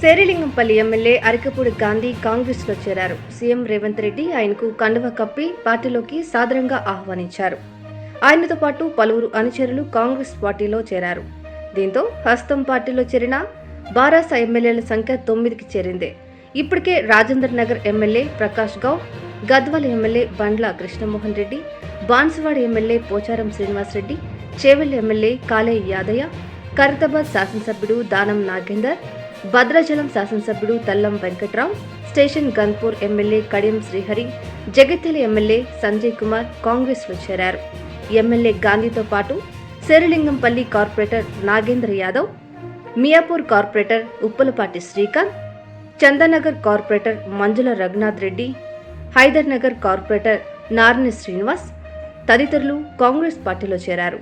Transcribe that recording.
Serilingampally MLA Arikapudi Gandhi కాంగ్రెస్లో చేరారు. CM Revanth Reddy ఆయనకు కండువ కప్పి పార్టీలోకి సాదరంగా ఆహ్వానించారు. ఆయనతో పాటు పలువురు అనుచరులు కాంగ్రెస్ పార్టీలో చేరారు. దీంతో హస్తం పార్టీలో చేరిన బారాస ఎమ్మెల్యేల సంఖ్య తొమ్మిదికి చేరింది. ఇప్పటికే Rajendra Nagar MLA Prakash Goud Gadwal MLA Bandla Krishnamohan Reddy Banswada MLA Pocharam Srinivasareddy Chevella MLA Kale Yadaiah Khairatabad శాసనసభ్యుడు దానం నాగేందర్ భద్రాచలం శాసనసభ్యుడు Tellam Venkatrao station Ghanpur MLA Kadiyam Srihari Jagtial MLA Sanjay Kumar కాంగ్రెస్లో చేరారు. ఎమ్మెల్యే గాంధీతో పాటు Serilingampally corporator Nagendra Yadav Miyapur corporator Uppalapati Srikanth Chandanagar corporator Manjula Raghunath Reddy Hyder Nagar corporator Narani Srinivas తదితరులు కాంగ్రెస్ పార్టీలో చేరారు.